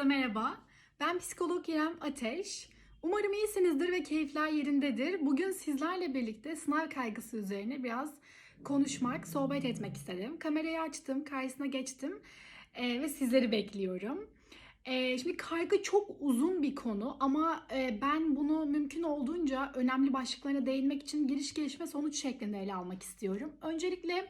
Herkese merhaba. Ben psikolog İrem Ateş. Umarım iyisinizdir ve keyifler yerindedir. Bugün sizlerle birlikte sınav kaygısı üzerine biraz konuşmak, sohbet etmek istedim. Kamerayı açtım, karşısına geçtim eee, ve sizleri bekliyorum. Eee, şimdi kaygı çok uzun bir konu ama eee, ben bunu mümkün olduğunca önemli başlıklarına değinmek için giriş gelişme sonuç şeklinde ele almak istiyorum. Öncelikle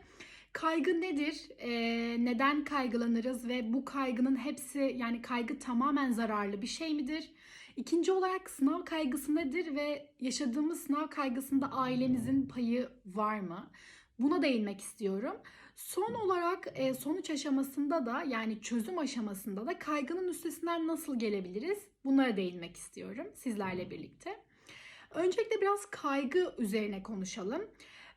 kaygı nedir? Eee, neden kaygılanırız ve bu kaygının hepsi yani kaygı tamamen zararlı bir şey midir? İkinci olarak sınav kaygısı nedir ve yaşadığımız sınav kaygısında ailemizin payı var mı? Buna değinmek istiyorum. Son olarak e, sonuç aşamasında da yani çözüm aşamasında da kaygının üstesinden nasıl gelebiliriz? Bunlara değinmek istiyorum sizlerle birlikte. Öncelikle biraz kaygı üzerine konuşalım.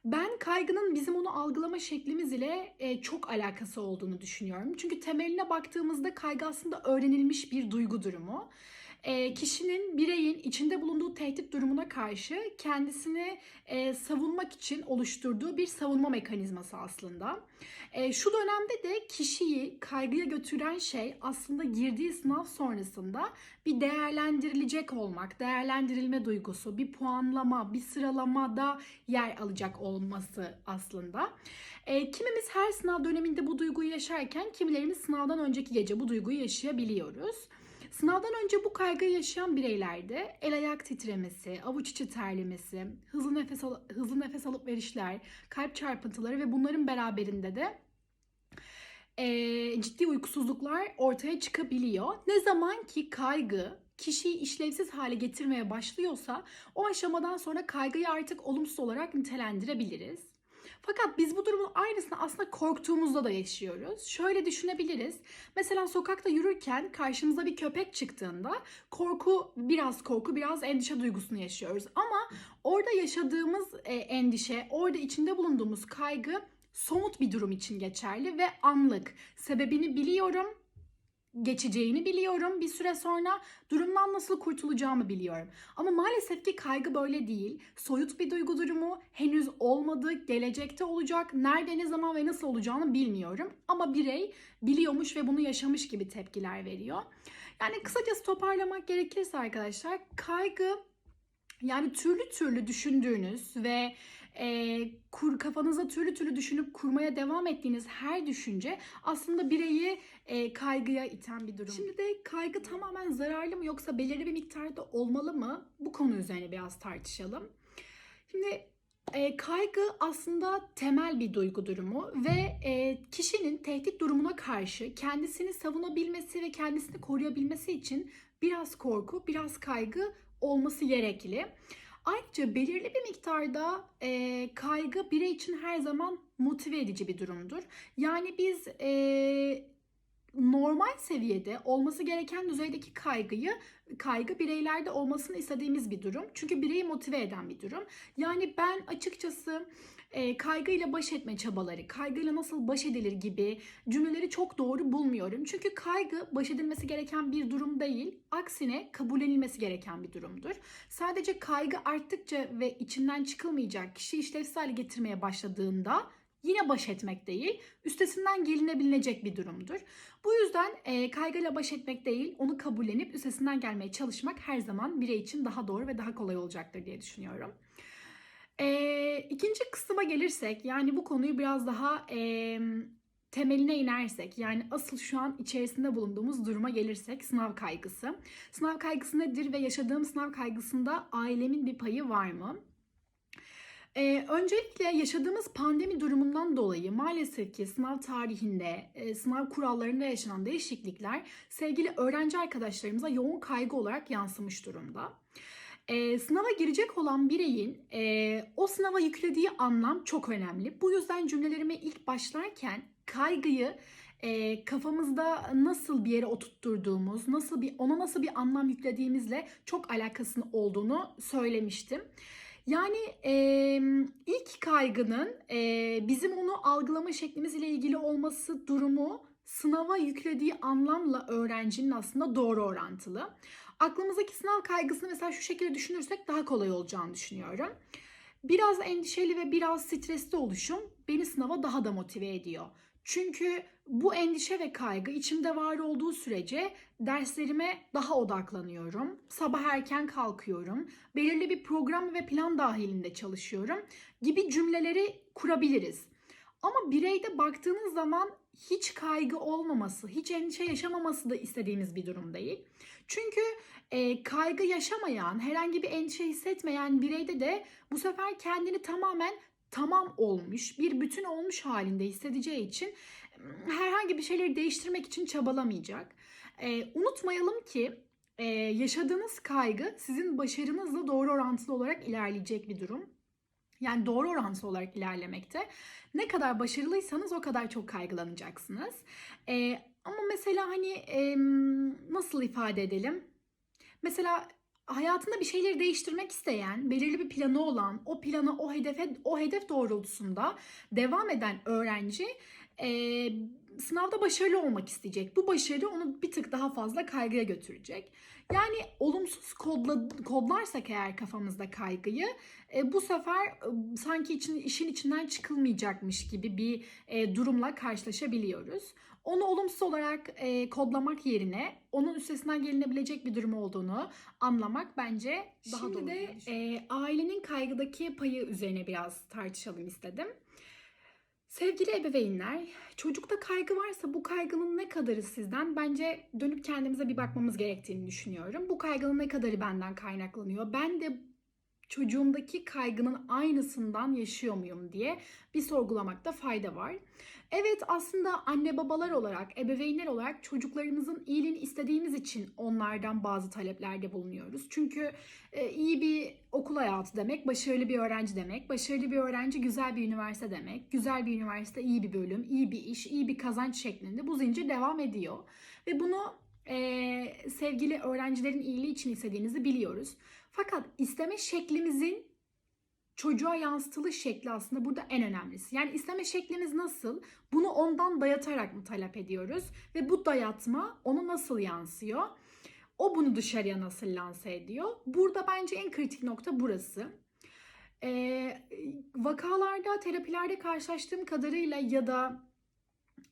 Ben kaygının bizim onu algılama şeklimiz ile e, çok alakası olduğunu düşünüyorum. Çünkü temeline baktığımızda kaygı aslında öğrenilmiş bir duygu durumu. E, kişinin, bireyin içinde bulunduğu tehdit durumuna karşı kendisini e, savunmak için oluşturduğu bir savunma mekanizması aslında. E, şu dönemde de kişiyi kaygıya götüren şey aslında girdiği sınav sonrasında bir değerlendirilecek olmak, değerlendirilme duygusu, bir puanlama, bir sıralamada yer alacak olması aslında. E, kimimiz her sınav döneminde bu duyguyu yaşarken kimilerimiz sınavdan önceki gece bu duyguyu yaşayabiliyoruz. Sınavdan önce bu kaygıyı yaşayan bireylerde el ayak titremesi, avuç içi terlemesi, hızlı nefes al- hızlı nefes alıp verişler, kalp çarpıntıları ve bunların beraberinde de eee, ciddi uykusuzluklar ortaya çıkabiliyor. Ne zaman ki kaygı kişiyi işlevsiz hale getirmeye başlıyorsa o aşamadan sonra kaygıyı artık olumsuz olarak nitelendirebiliriz. Fakat biz bu durumun aynısını aslında korktuğumuzda da yaşıyoruz. Şöyle düşünebiliriz. Mesela sokakta yürürken karşımıza bir köpek çıktığında korku, biraz korku, biraz endişe duygusunu yaşıyoruz. Ama orada yaşadığımız e, endişe, orada içinde bulunduğumuz kaygı somut bir durum için geçerli ve anlık. Sebebini biliyorum, geçeceğini biliyorum. Bir süre sonra durumdan nasıl kurtulacağımı biliyorum. Ama maalesef ki kaygı böyle değil. Soyut bir duygu durumu henüz olmadı, gelecekte olacak. Nerede, ne zaman ve nasıl olacağını bilmiyorum. Ama birey biliyormuş ve bunu yaşamış gibi tepkiler veriyor. Yani kısacası toparlamak gerekirse arkadaşlar kaygı yani türlü türlü düşündüğünüz ve e, kur kafanıza türlü türlü düşünüp kurmaya devam ettiğiniz her düşünce aslında bireyi e, kaygıya iten bir durum. Şimdi de kaygı tamamen zararlı mı yoksa belirli bir miktarda olmalı mı? Bu konu üzerine biraz tartışalım. Şimdi e, kaygı aslında temel bir duygu durumu ve e, kişinin tehdit durumuna karşı kendisini savunabilmesi ve kendisini koruyabilmesi için biraz korku, biraz kaygı olması gerekli. Ayrıca belirli bir miktarda e, kaygı birey için her zaman motive edici bir durumdur. Yani biz e, normal seviyede olması gereken düzeydeki kaygıyı kaygı bireylerde olmasını istediğimiz bir durum. Çünkü bireyi motive eden bir durum. Yani ben açıkçası e, kaygıyla baş etme çabaları, kaygıyla nasıl baş edilir gibi cümleleri çok doğru bulmuyorum. Çünkü kaygı baş edilmesi gereken bir durum değil, aksine kabullenilmesi gereken bir durumdur. Sadece kaygı arttıkça ve içinden çıkılmayacak kişi işlevsel getirmeye başladığında yine baş etmek değil, üstesinden gelinebilecek bir durumdur. Bu yüzden e, kaygıyla baş etmek değil, onu kabullenip üstesinden gelmeye çalışmak her zaman birey için daha doğru ve daha kolay olacaktır diye düşünüyorum. E, ikinci kısma gelirsek, yani bu konuyu biraz daha e, temeline inersek, yani asıl şu an içerisinde bulunduğumuz duruma gelirsek, sınav kaygısı. Sınav kaygısı nedir ve yaşadığım sınav kaygısında ailemin bir payı var mı? Ee, öncelikle yaşadığımız pandemi durumundan dolayı maalesef ki sınav tarihinde, e, sınav kurallarında yaşanan değişiklikler sevgili öğrenci arkadaşlarımıza yoğun kaygı olarak yansımış durumda. Ee, sınava girecek olan bireyin e, o sınava yüklediği anlam çok önemli. Bu yüzden cümlelerime ilk başlarken kaygıyı e, kafamızda nasıl bir yere oturtturduğumuz, nasıl bir ona nasıl bir anlam yüklediğimizle çok alakasının olduğunu söylemiştim. Yani e, ilk kaygının e, bizim onu algılama şeklimiz ile ilgili olması durumu sınava yüklediği anlamla öğrencinin aslında doğru orantılı. Aklımızdaki sınav kaygısını mesela şu şekilde düşünürsek daha kolay olacağını düşünüyorum. Biraz endişeli ve biraz stresli oluşum beni sınava daha da motive ediyor. Çünkü bu endişe ve kaygı içimde var olduğu sürece derslerime daha odaklanıyorum. Sabah erken kalkıyorum. Belirli bir program ve plan dahilinde çalışıyorum gibi cümleleri kurabiliriz. Ama bireyde baktığınız zaman hiç kaygı olmaması, hiç endişe yaşamaması da istediğimiz bir durum değil. Çünkü e, kaygı yaşamayan, herhangi bir endişe hissetmeyen bireyde de bu sefer kendini tamamen tamam olmuş, bir bütün olmuş halinde hissedeceği için herhangi bir şeyleri değiştirmek için çabalamayacak. E, unutmayalım ki e, yaşadığınız kaygı sizin başarınızla doğru orantılı olarak ilerleyecek bir durum. Yani doğru orantılı olarak ilerlemekte. Ne kadar başarılıysanız o kadar çok kaygılanacaksınız. E, ama mesela hani e, nasıl ifade edelim? Mesela hayatında bir şeyleri değiştirmek isteyen, belirli bir planı olan, o plana, o hedefe, o hedef doğrultusunda devam eden öğrenci e, sınavda başarılı olmak isteyecek. Bu başarı onu bir tık daha fazla kaygıya götürecek. Yani olumsuz kodla, kodlarsak eğer kafamızda kaygıyı e, bu sefer e, sanki için, işin içinden çıkılmayacakmış gibi bir e, durumla karşılaşabiliyoruz. Onu olumsuz olarak e, kodlamak yerine onun üstesinden gelinebilecek bir durum olduğunu anlamak bence daha Şimdi doğru. de, e, ailenin kaygıdaki payı üzerine biraz tartışalım istedim. Sevgili ebeveynler, çocukta kaygı varsa bu kaygının ne kadarı sizden? Bence dönüp kendimize bir bakmamız gerektiğini düşünüyorum. Bu kaygının ne kadarı benden kaynaklanıyor? Ben de çocuğumdaki kaygının aynısından yaşıyor muyum diye bir sorgulamakta fayda var. Evet aslında anne babalar olarak, ebeveynler olarak çocuklarımızın iyiliğini istediğimiz için onlardan bazı taleplerde bulunuyoruz. Çünkü e, iyi bir okul hayatı demek, başarılı bir öğrenci demek. Başarılı bir öğrenci güzel bir üniversite demek. Güzel bir üniversite iyi bir bölüm, iyi bir iş, iyi bir kazanç şeklinde bu zincir devam ediyor. Ve bunu e, sevgili öğrencilerin iyiliği için istediğinizi biliyoruz. Fakat isteme şeklimizin çocuğa yansıtılış şekli aslında burada en önemlisi. Yani isteme şeklimiz nasıl? Bunu ondan dayatarak mı talep ediyoruz? Ve bu dayatma onu nasıl yansıyor? O bunu dışarıya nasıl lanse ediyor? Burada bence en kritik nokta burası. Ee, vakalarda, terapilerde karşılaştığım kadarıyla ya da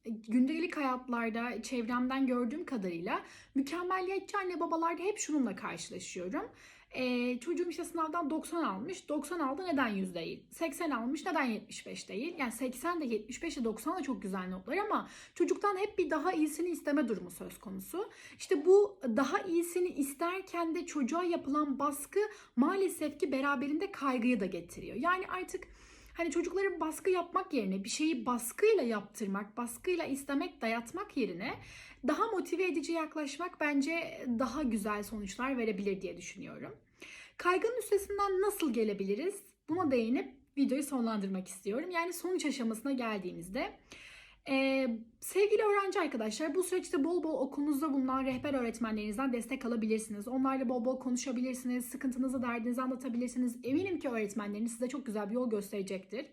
gündelik hayatlarda çevremden gördüğüm kadarıyla mükemmeliyetçi anne babalarda hep şununla karşılaşıyorum. Ee, çocuğum işte sınavdan 90 almış. 90 aldı neden 100 değil? 80 almış neden 75 değil? Yani 80 de 75 de 90 da çok güzel notlar ama çocuktan hep bir daha iyisini isteme durumu söz konusu. İşte bu daha iyisini isterken de çocuğa yapılan baskı maalesef ki beraberinde kaygıyı da getiriyor. Yani artık Hani çocuklara baskı yapmak yerine bir şeyi baskıyla yaptırmak, baskıyla istemek, dayatmak yerine daha motive edici yaklaşmak bence daha güzel sonuçlar verebilir diye düşünüyorum. Kaygının üstesinden nasıl gelebiliriz? Buna değinip videoyu sonlandırmak istiyorum. Yani sonuç aşamasına geldiğimizde ee, sevgili öğrenci arkadaşlar bu süreçte bol bol okulunuzda bulunan rehber öğretmenlerinizden destek alabilirsiniz. Onlarla bol bol konuşabilirsiniz. Sıkıntınızı, derdinizi anlatabilirsiniz. Eminim ki öğretmenleriniz size çok güzel bir yol gösterecektir.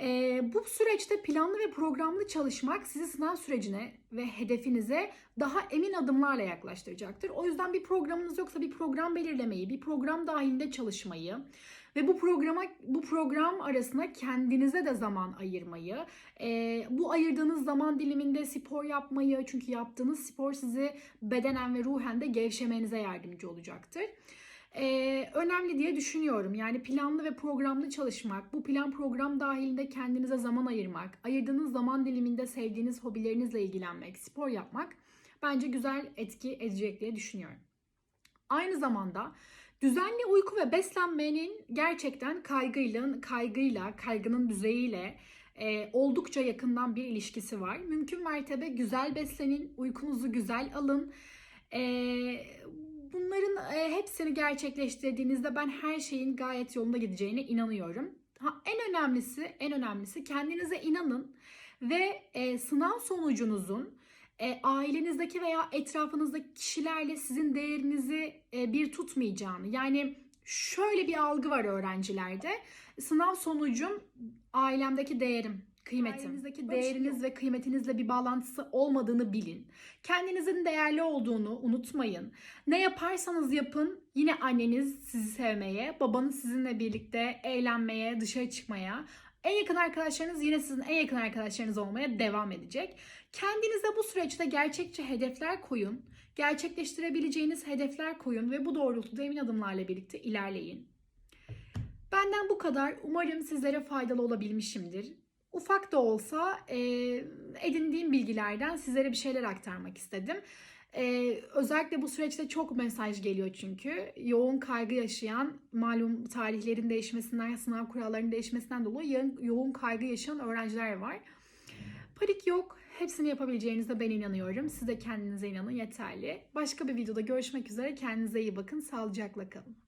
Ee, bu süreçte planlı ve programlı çalışmak sizi sınav sürecine ve hedefinize daha emin adımlarla yaklaştıracaktır. O yüzden bir programınız yoksa bir program belirlemeyi, bir program dahilinde çalışmayı ve bu programa bu program arasında kendinize de zaman ayırmayı, e, bu ayırdığınız zaman diliminde spor yapmayı çünkü yaptığınız spor sizi bedenen ve ruhen de gevşemenize yardımcı olacaktır ee, önemli diye düşünüyorum. Yani planlı ve programlı çalışmak, bu plan program dahilinde kendinize zaman ayırmak, ayırdığınız zaman diliminde sevdiğiniz hobilerinizle ilgilenmek, spor yapmak bence güzel etki edecek diye düşünüyorum. Aynı zamanda düzenli uyku ve beslenmenin gerçekten kaygıyla, kaygıyla, kaygının düzeyiyle e, oldukça yakından bir ilişkisi var. Mümkün mertebe güzel beslenin, uykunuzu güzel alın. E, bunların e, hepsini gerçekleştirdiğinizde ben her şeyin gayet yolunda gideceğine inanıyorum. Ha, en önemlisi, en önemlisi kendinize inanın ve e, sınav sonucunuzun e, ailenizdeki veya etrafınızdaki kişilerle sizin değerinizi e, bir tutmayacağını yani şöyle bir algı var öğrencilerde. Sınav sonucum ailemdeki değerim, kıymetim. Ailenizdeki değeriniz ve kıymetinizle bir bağlantısı olmadığını bilin. Kendinizin değerli olduğunu unutmayın. Ne yaparsanız yapın yine anneniz sizi sevmeye, babanız sizinle birlikte eğlenmeye, dışarı çıkmaya, En yakın arkadaşlarınız yine sizin en yakın arkadaşlarınız olmaya devam edecek. Kendinize bu süreçte gerçekçi hedefler koyun. Gerçekleştirebileceğiniz hedefler koyun ve bu doğrultuda emin adımlarla birlikte ilerleyin. Benden bu kadar. Umarım sizlere faydalı olabilmişimdir. Ufak da olsa e, edindiğim bilgilerden sizlere bir şeyler aktarmak istedim. E, özellikle bu süreçte çok mesaj geliyor çünkü. Yoğun kaygı yaşayan, malum tarihlerin değişmesinden, sınav kurallarının değişmesinden dolayı yo- yoğun kaygı yaşayan öğrenciler var. Panik yok. Hepsini yapabileceğinize ben inanıyorum. Siz de kendinize inanın yeterli. Başka bir videoda görüşmek üzere. Kendinize iyi bakın. Sağlıcakla kalın.